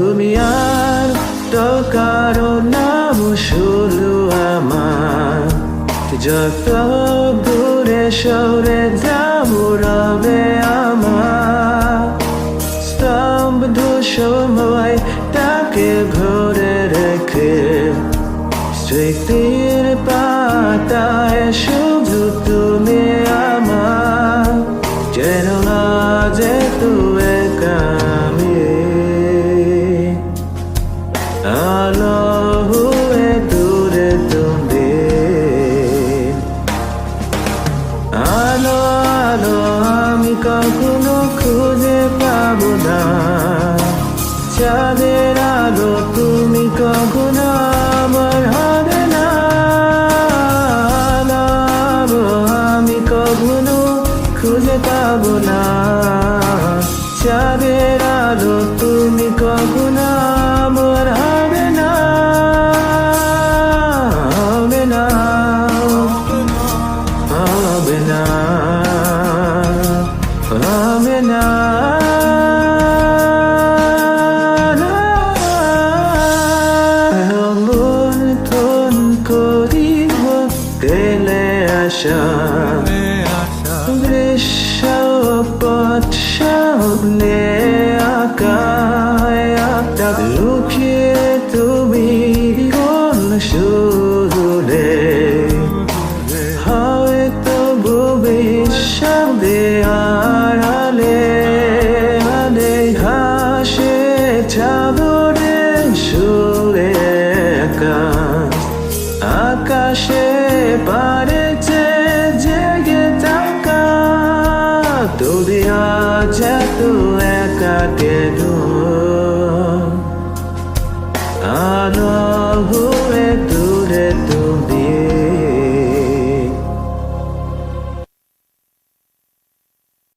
তুমি আর তো কারও নাম শুধু আমার। যত দূরে সরে যাব রবে আমার। স্তব্ধ সময় তাকে ঘরে রেখে স্মৃতির পাতায় শুধু তুমি আমার। যেন না যেত কখনো খুঁজে পাবো না। চাঁদের আলো তুমি কখনো আমার হবে না। আমি কখনো খুঁজে পাবো না। চাঁদের আলো আসা দৃশ্য পথ সামনে আকায় লুকিয়ে তুমি কোন সুদূরে তুমি আজ তু একা কেন?